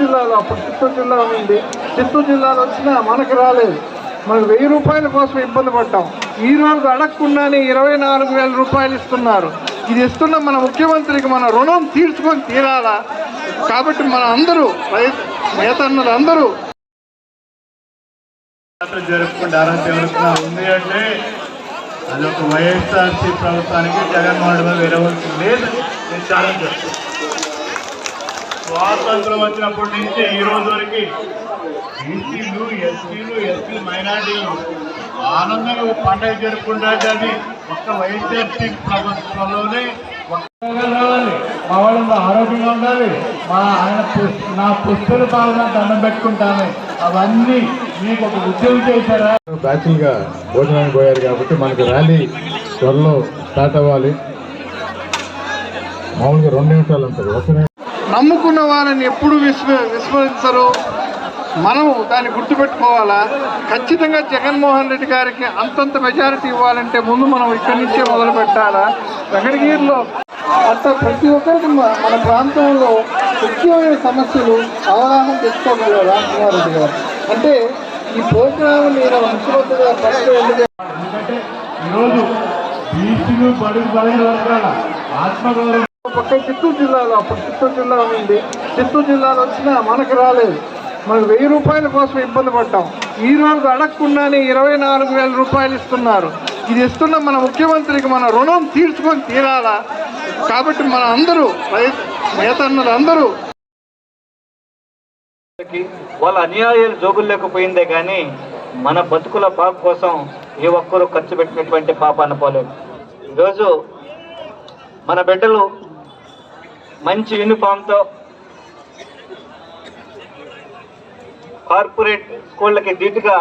జిల్లాలో అప్పుడు చిత్తూరు జిల్లా ఉంది. చిత్తూరు జిల్లాలో వచ్చినా మనకు రాలేదు. మనకు వెయ్యి రూపాయల కోసం ఇబ్బంది పడ్డాం. ఈ రోజు అడగకుండానే ఇరవై నాలుగు వేల రూపాయలు ఇస్తున్నారు. ఇది ఇస్తున్న మన ముఖ్యమంత్రికి మన రుణం తీర్చుకొని తీరాలా? కాబట్టి మన అందరూ రైతు నేతన్నలు అందరూ యాత్ర జరుపుకుంటే ఉంది అంటే అది ఒక వైఎస్ఆర్సీ ప్రభుత్వానికి జగన్మోహన్ రెడ్డి గారు లేదు. నేను ఛాలెంజ్ చేస్తాను స్వాతంత్రం వచ్చినప్పటి నుంచి ఈ రోజు వరకు బీసీలు ఎస్సీలు ఎస్సీ మైనార్టీలు ఆనందంగా ఒక పండుగ జరుపుకుంటారు అది ఒక్క వైఎస్ఆర్సీ ప్రభుత్వంలోనే మా వాళ్ళంతా ఆరోగ్యంగా ఉండాలి. మా ఆయన నా పుస్తలు బాగా దండం పెట్టుకుంటాను అవన్నీ మీకు ఒక ఉద్యోగం చేశారా? బ్యాచులుగా భోజనానికి పోయారు కాబట్టి మనకు ర్యాలీ త్వరలో స్టార్ట్ అవ్వాలి. మామూలుగా రెండు నిమిషాలు ఉంటుంది ఒక నమ్ముకున్న వారిని ఎప్పుడు విస్మ విస్మరించరు. మనం దాన్ని గుర్తుపెట్టుకోవాలా? ఖచ్చితంగా జగన్మోహన్ రెడ్డి గారికి అంతంత మెజారిటీ ఇవ్వాలంటే ముందు మనం ఇక్కడి నుంచే మొదలు పెట్టాలా? వెంకటగిరిలో అట్లా ప్రతి ఒక్కరికి మన ప్రాంతంలో ముఖ్యమైన సమస్యలు అవగాహన తెచ్చుకోగలరు రామకుమార్ రెడ్డి గారు. అంటే ఈ ప్రోగ్రాం మీద ముఖ్యమంత్రి గారు ఫస్ట్ ఎందుకంటే ఈరోజు బీసీలు బడుగు బలైన వర్గాల ఆత్మగౌరవం పక్క చిత్తూరు జిల్లాలో అప్పుడు చిత్తూరు జిల్లా ఉంది. చిత్తూరు జిల్లాలో వచ్చినా మనకు రాలేదు. మనకు వెయ్యి రూపాయల కోసం ఇబ్బంది పడ్డాం. ఈ రోజు అడగకుండానే ఇరవై నాలుగు వేల రూపాయలు ఇస్తున్నారు. ఇది ఇస్తున్న మన ముఖ్యమంత్రికి మన రుణం తీర్చుకొని తీరాలా? కాబట్టి మన అందరూ రైతు అందరూ వాళ్ళ అన్యాయాలు జోగులు లేకపోయిందే కానీ మన బతుకుల పాప కోసం ఏ ఒక్కరూ ఖర్చు పెట్టినటువంటి పాప అనుకోలేదు ఈరోజు మన బిడ్డలు మంచి యూనిఫామ్తో కార్పొరేట్ స్కూళ్ళకి దీటుగా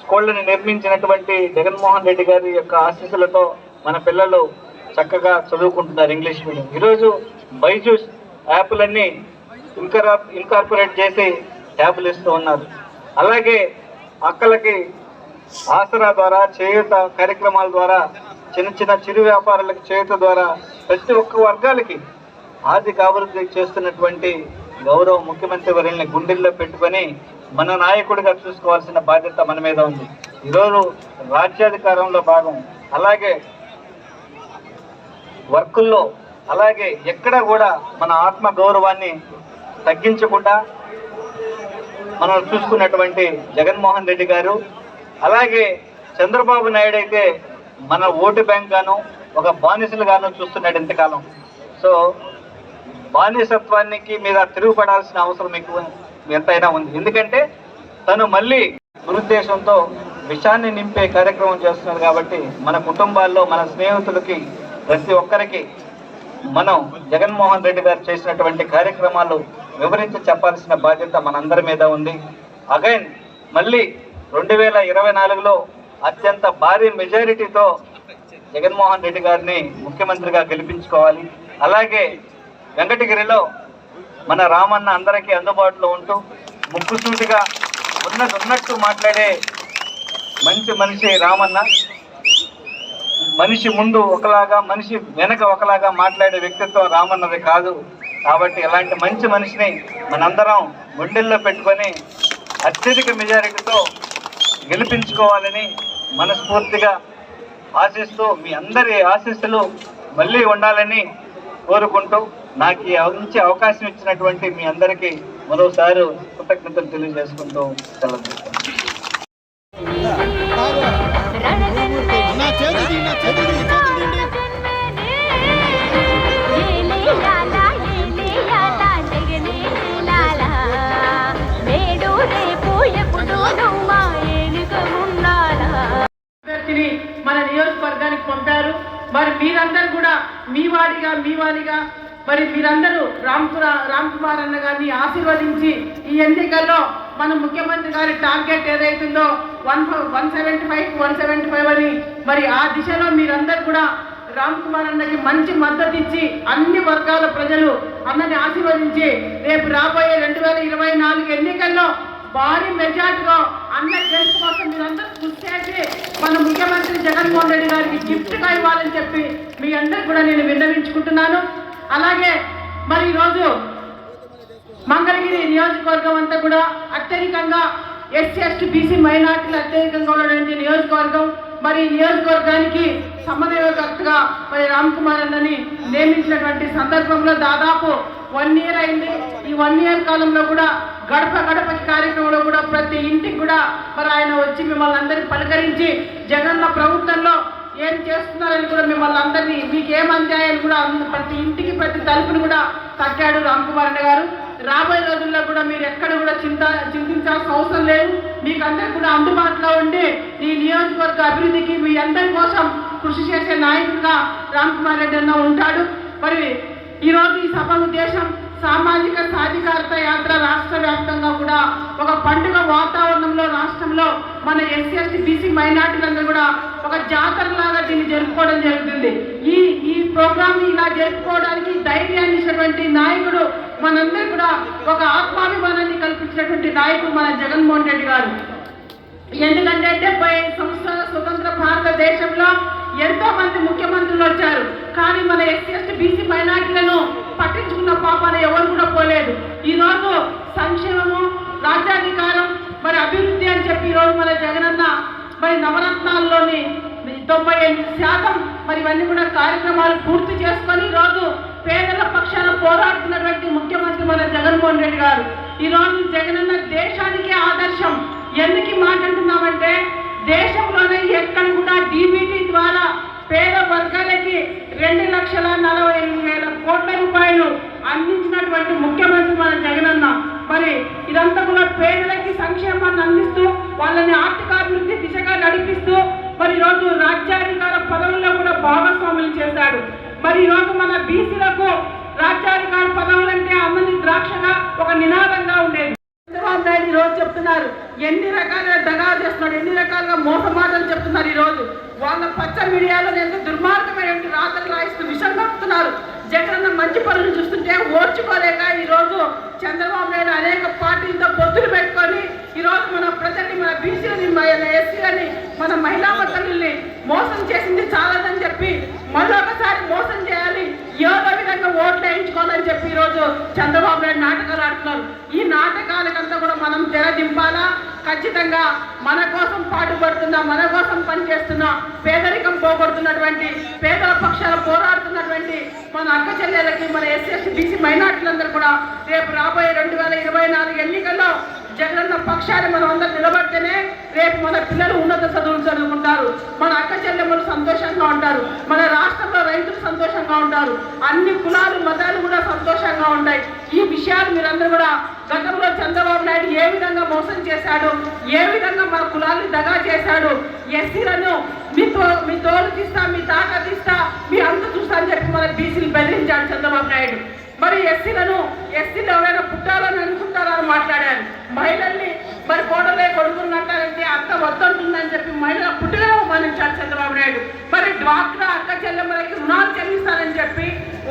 స్కూళ్ళని నిర్మించినటువంటి జగన్మోహన్ రెడ్డి గారి యొక్క ఆశీస్సులతో మన పిల్లలు చక్కగా చదువుకుంటున్నారు ఇంగ్లీష్ మీడియం. ఈరోజు బైజూస్ యాప్లన్నీ ఇన్కరా ఇన్కార్పొరేట్ చేసి ట్యాబ్లు ఇస్తూ ఉన్నారు. అలాగే అక్కలకి ఆసరా ద్వారా చేయూత కార్యక్రమాల ద్వారా చిన్న చిన్న చిరు వ్యాపారాలకు చేయూత ద్వారా ప్రతి ఒక్క వర్గాలకి ఆర్థిక అభివృద్ధి చేస్తున్నటువంటి గౌరవ ముఖ్యమంత్రి వర్యుల్ని గుండెల్లో పెట్టుకొని మన నాయకుడిగా చూసుకోవాల్సిన బాధ్యత మన మీద ఉంది. ఈరోజు రాజ్యాధికారంలో భాగం. అలాగే వర్కుల్లో అలాగే ఎక్కడ కూడా మన ఆత్మ గౌరవాన్ని తగ్గించకుండా మనం చూసుకున్నటువంటి జగన్మోహన్ రెడ్డి గారు అలాగే చంద్రబాబు నాయుడు అయితే మన ఓటు బ్యాంక్ గాను ఒక బానిసలుగాను చూస్తున్నాడు ఇంతకాలం. సో బానిసత్వానికి మీద తిరుగుపడాల్సిన అవసరం ఎక్కువ ఎంతైనా ఉంది. ఎందుకంటే తను మళ్ళీ దురుద్దేశంతో విషాన్ని నింపే కార్యక్రమం చేస్తున్నారు కాబట్టి మన కుటుంబాల్లో మన స్నేహితులకి ప్రతి ఒక్కరికి మనం జగన్మోహన్ రెడ్డి గారు చేసినటువంటి కార్యక్రమాలు వివరించి చెప్పాల్సిన బాధ్యత మనందరి మీద ఉంది. అగైన్ మళ్ళీ రెండు వేల ఇరవై నాలుగులో అత్యంత భారీ మెజారిటీతో జగన్మోహన్ రెడ్డి గారిని ముఖ్యమంత్రిగా గెలిపించుకోవాలి. అలాగే వెంకటగిరిలో మన రామన్న అందరికీ అందుబాటులో ఉంటూ ముక్కుసూటిగా ఉన్నది ఉన్నట్టు మాట్లాడే మంచి మనిషి రామన్న. మనిషి ముందు ఒకలాగా మనిషి వెనక ఒకలాగా మాట్లాడే వ్యక్తిత్వం రామన్నది కాదు. కాబట్టి ఇలాంటి మంచి మనిషిని మనందరం గుండెల్లో పెట్టుకొని అత్యధిక మెజారిటీతో గెలిపించుకోవాలని మనస్ఫూర్తిగా ఆశిస్తూ మీ అందరి ఆశీస్సులు మళ్ళీ ఉండాలని కోరుకుంటూ నాకు ఈ అవకాశం ఇచ్చినటువంటి మీ అందరికీ మరోసారి కృతజ్ఞతలు తెలియజేసుకుంటూ సెలవు మన నియోజకవర్గానికి పంపారు. మరి మీరందరూ కూడా మీ వాడిగా మీ వాడిగా మరి మీరందరూ రామ్ రామ్ కుమార్ అన్న గారిని ఆశీర్వదించి ఈ ఎన్నికల్లో మన ముఖ్యమంత్రి గారి టార్గెట్ ఏదైతుందో one one seventy five one seventy five అని మరి ఆ దిశలో మీరందరూ కూడా రామ్ కుమార్ అన్నకి మంచి మద్దతు ఇచ్చి అన్ని వర్గాల ప్రజలు అన్నని ఆశీర్వదించి రేపు రాబోయే రెండు వేల ఇరవై నాలుగు ఎన్నికల్లో భారీ మెజార్టీలో అన్న గెలుపు కోసం మీరందరూ కృషి చేసి మన ముఖ్యమంత్రి జగన్మోహన్ రెడ్డి గారికి గిఫ్ట్గా ఇవ్వాలని చెప్పి మీ అందరికి కూడా నేను విన్నవించుకుంటున్నాను. అలాగే మరి ఈరోజు మంగళగిరి నియోజకవర్గం అంతా కూడా అత్యధికంగా ఎస్సీ ఎస్టీ బీసీ మైనార్టీలు అత్యధికంగా ఉన్నటువంటి నియోజకవర్గం. మరి ఈ నియోజకవర్గానికి సమన్వయకర్తగా మరి రామ్ కుమార్ అన్నని నియమించినటువంటి సందర్భంలో దాదాపు వన్ ఇయర్ అయింది. ఈ వన్ ఇయర్ కాలంలో కూడా గడప గడప కార్యక్రమంలో కూడా ప్రతి ఇంటికి కూడా మరి ఆయన వచ్చి మిమ్మల్ని అందరినీ పలకరించి జగన్న ప్రభుత్వంలో ఏం చేస్తున్నారని కూడా మిమ్మల్ని అందరినీ మీకు ఏం అందాయని కూడా ప్రతి ఇంటికి ప్రతి తలుపుని కూడా తట్టాడు రామ్కుమార్ గారు. రాబోయే రోజుల్లో కూడా మీరు ఎక్కడ కూడా చింత చింతించాల్సిన అవసరం లేదు. మీకు అందరికి కూడా అందుబాటులో ఉండి ఈ నియోజకవర్గ అభివృద్ధికి మీ అందరి కోసం కృషి చేసే నాయకుడిగా రామ్కుమార్ రెడ్డి అన్న ఉంటాడు. మరి ఈరోజు ఈ సభ ఉద్దేశం సామాజిక సాధికారత యాత్ర రాష్ట్ర వ్యాప్తంగా కూడా ఒక పండుగ వాతావరణంలో రాష్ట్రంలో మన ఎస్సీ ఎస్టీ బీసీ మైనార్టీలందరూ కూడా ఒక జాతి జరుపుకోవడం జరుగుతుంది. ఈ ఈ ప్రోగ్రామ్ ఇలా జరుపుకోవడానికి ధైర్యాన్ని ఇచ్చినటువంటి నాయకుడు మనందరూ కూడా ఒక ఆత్మాభిమానాన్ని కల్పించినటువంటి నాయకుడు మన జగన్మోహన్ రెడ్డి గారు. ఎందుకంటే డెబ్బై ఐదు సంవత్సరాల స్వతంత్ర భారతదేశంలో ఎంతో మంది ముఖ్యమంత్రులు వచ్చారు. కానీ మన ఎస్సీ ఎస్టీ బీసీ మైనార్టీలను పట్టించుకున్న పాపాన ఎవరు కూడా పోలేదు. ఈరోజు సంక్షేమము రాజ్యాధికారం మరి అభివృద్ధి అని చెప్పి ఈరోజు మన జగనన్న మరి నవరత్నాల్లోని తొంభై ఎనిమిది శాతం. మరి ఇవన్నీ కూడా కార్యక్రమాలు పూర్తి చేసుకొని ఈరోజు పేదల పక్షాన పోరాడుతున్నటువంటి ముఖ్యమంత్రి మన జగన్మోహన్ రెడ్డి గారు. ఈరోజు జగనన్న దేశానికే ఆదర్శం. ఎందుకు మాట్లాడుతున్నామంటే దేశంలోనే ఎక్కడ కూడా డీబీటీ ద్వారా పేద వర్గాలకి రెండు లక్షల నలభై ఐదు వేల కోట్ల రూపాయలు అందించినటువంటి ముఖ్యమంత్రి మన జగనన్న. మరి ఇదంతా కూడా పేదలకి సంక్షేమాన్ని అందిస్తూ వాళ్ళని ఆర్థికాభివృద్ధి దిశగా నడిపిస్తూ మరి ఈరోజు రాజ్యాధికార పదవుల్లో కూడా భాగస్వాములు చేశాడు. మరి ఈరోజు మన బీసీలకు రాజ్యాధికార పదవులంటే అమ్మని ద్రాక్షగా ఒక నినాదంగా ఉండేది. చంద్రబాబు నాయుడు ఈ రోజు చెప్తున్నారు ఎన్ని రకాలుగా దగా చేస్తున్నాడు ఎన్ని రకాలుగా మోసమాటలు చెప్తున్నారు ఈ రోజు. వాళ్ళ పచ్చ మీడియాలో ఎంత దుర్మార్గమైన రాతలు రాయిస్తూ విషం కప్పుతున్నారు జగనన్న మంచి పనులు చూస్తుంటే ఓర్చుకోలేక ఈ రోజు చంద్రబాబు నాయుడు అనేక పార్టీలతో పొత్తులు పెట్టుకొని ఈ రోజు మన ప్రజల్ని మన బీసీలని మన ఎస్సీలని మన మహిళా మోసం చేసింది చాలదని చెప్పి మరొకసారి మోసం చేయాలి. ఏదో విధంగా ఓట్లు వేయించుకోవాలని చెప్పి ఈరోజు చంద్రబాబు నాయుడు నాటకాలు ఆడుతున్నారు. ఈ నాటకాలకంతా కూడా మనం తెరదింపాలా ఖచ్చితంగా మన కోసం పాటుపడుతున్న మన కోసం పనిచేస్తున్న పేదరికం పోగొడుతున్నటువంటి పేదల పక్షాల పోరాడుతున్నటువంటి మన అక్క చెల్లెలకి మన ఎస్సీ ఎస్టీ బీసీ మైనార్టీలందరూ కూడా రేపు రాబోయే రెండు వేల ఇరవై నాలుగు ఎన్నికల్లో జగనన్న పక్షాన్ని మనం అందరం నిలబడితేనే రేపు మన పిల్లలు ఉన్నత చదువులు చదువుకుంటారు. మన అక్క చెల్లెమ్మలు సంతోషంగా ఉంటారు. మన రాష్ట్రంలో రైతులు సంతోషంగా ఉంటారు. అన్ని కులాలు మతాలు కూడా సంతోషంగా ఉంటాయి. ఈ విషయాలు మీరందరూ కూడా గతంలో చంద్రబాబు నాయుడు ఏ విధంగా మోసం చేశాడు ఏ విధంగా మన కులాన్ని దగా చేశాడు ఎస్సీలను మీ తో మీ తోలు తీస్తా మీ తాట తీస్తా మీ అంత చూస్తా అని చెప్పి మన బీసీలు బెదిరించాడు చంద్రబాబు నాయుడు. మరి ఎస్సీలను ఎస్సీలు ఎవరైనా పుట్టాలని అనుకుంటారా అని మాట్లాడారు. మహిళల్ని మరి కోడలే కొడుకున్నట్టారంటే అంటారంటే అత్త వద్దంటుందని చెప్పి మహిళ పుట్టుగా అవమానించాడు చంద్రబాబు నాయుడు. మరి డ్వాక్రా అక్క చెల్లెమ్మలకి రుణాలు చెల్లిస్తానని చెప్పి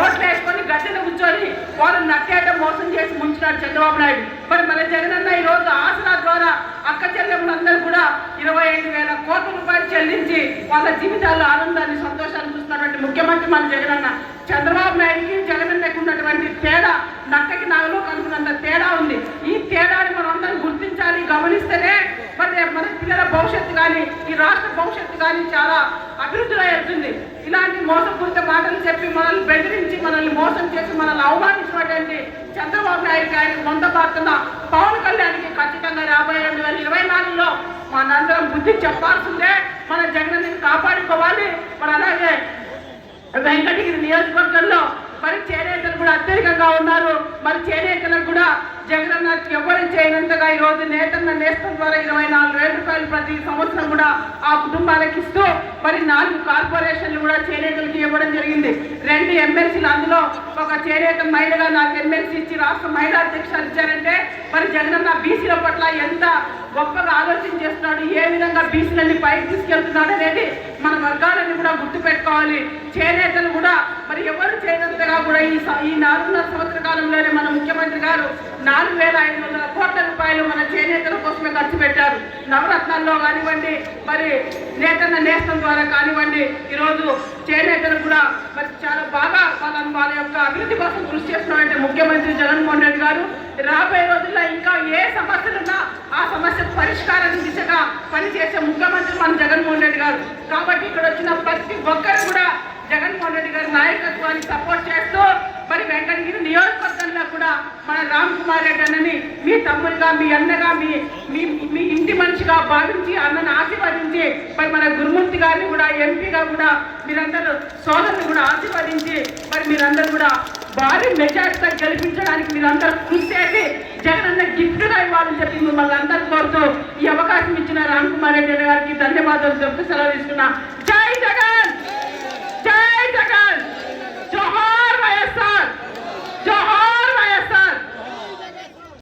ఓట్లు వేసుకొని గద్దెన కూర్చొని వాళ్ళు నట్టేట మోసం చేసి ముంచినాడు చంద్రబాబు నాయుడు. మరి మన జగనన్న ఈ రోజు ఆసరా ద్వారా అక్క చెల్లెమ్మలందరూ కూడా ఇరవై ఐదు వేల కోట్ల రూపాయలు చెల్లించి వాళ్ళ జీవితాల్లో ఆనందాన్ని సంతోషాన్ని చూస్తున్నటువంటి ముఖ్యమంత్రి మన జగనన్న. చంద్రబాబు నాయుడికి జగన్ ఉన్నటువంటి తేడా నక్కకి నాగలో కనుకున్నంత తేడా ఉంది. ఈ తేడాని మనం అందరం గుర్తించాలి గమనిస్తేనే మరి మన పిల్లల భవిష్యత్తు కానీ ఈ రాష్ట్ర భవిష్యత్తు కానీ చాలా అభివృద్ధిలో వెళ్తుంది ఇలాంటి మోసపూరిత మాటలు చెప్పి మనల్ని బెదిరించి మనల్ని మోసం చేసి మనల్ని అవమానించినటువంటి చంద్రబాబు నాయుడు గారికి వంద పాడుతున్న పవన్ కళ్యాణ్కి ఖచ్చితంగా రాబోయే రెండు వేల ఇరవై నాలుగులో మనందరం బుద్ధి చెప్పాల్సిందే. మన జగన్ని కాపాడుకోవాలి. మరి అలాగే వెంకటగిరి నియోజకవర్గంలో మరి చేనేత అత్యధికంగా ఉన్నారు. మరి చేనేతలకు కూడా జగనన్న ఎవరు చేయనంతగా ఈ రోజు నేతన్న నేస్తం ద్వారా ఇరవై నాలుగు వేల రూపాయలు ప్రతి సంవత్సరం కూడా ఆ కుటుంబాలకు ఇస్తూ మరి నాలుగు కార్పొరేషన్లు కూడా చేనేతలకు ఇవ్వడం జరిగింది. రెండు ఎమ్మెల్సీలు అందులో ఒక చేనేత మహిళగా నాకు ఎమ్మెల్సీ ఇచ్చి రాష్ట్ర మహిళా అధ్యక్షులు ఇచ్చారంటే మరి జగనన్న బీసీల పట్ల ఎంత గొప్పగా ఆలోచన చేస్తున్నాడు ఏ విధంగా బీసీలన్నీ పైకి తీసుకెళ్తున్నాడు అనేది మన వర్గాలను కూడా గుర్తుపెట్టుకోవాలి. చేనేతలు కూడా మరి ఎవరు చేయనంతగా కూడా ఈ స- ఈ నాలుగున్నర సంవత్సర కాలంలోనే మన ముఖ్యమంత్రి గారు నాలుగు వేల ఐదు వందల కోట్ల రూపాయలు మన చేనేతల కోసమే ఖర్చు పెట్టారు. నవరత్నాల్లో కానివ్వండి మరి నేతన్న నేస్తం ద్వారా కానివ్వండి ఈరోజు చేనేతలు కూడా మరి చాలా బాగా వాళ్ళని వాళ్ళ యొక్క అభివృద్ధి కోసం కృషి చేస్తున్నారంటే ముఖ్యమంత్రి జగన్మోహన్ రెడ్డి గారు రాబోయే రోజుల్లో ఇంకా ఏ సమస్యలున్నా ఆ సమస్య పరిష్కారం దిశగా పనిచేసే ముఖ్యమంత్రి మన జగన్మోహన్ రెడ్డి గారు. కాబట్టి ఇక్కడ వచ్చిన ప్రతి ఒక్కరు కూడా జగన్మోహన్ రెడ్డి గారి నాయకత్వాన్ని సపోర్ట్ చేస్తూ మరి వెంకటగిరి నియోజకవర్గంలో కూడా మన రామ్ కుమార్ రెడ్డి అన్నని మీ తమ్ముడిగా మీ అన్నగా మీ మీ మీ ఇంటి మనిషిగా భావించి అన్నను ఆశీర్వదించి మరి మన గురుమూర్తి గారిని కూడా ఎంపీగా కూడా మీరందరూ సోదరుని కూడా ఆశీర్వదించి మరి మీరందరూ కూడా భారీ మెజార్టీతో గెలిపించడానికి మీరందరూ కృషి చేసి జగన్ అన్న గిఫ్ట్ ఇవ్వాలని చెప్పి మిమ్మల్ని అందరూ కోరుతూ ఈ అవకాశం ఇచ్చిన రామ్ కుమార్ రెడ్డి గారికి ధన్యవాదాలు చెప్తూ సెలవు తీసుకున్నా. జై జగన్! 三.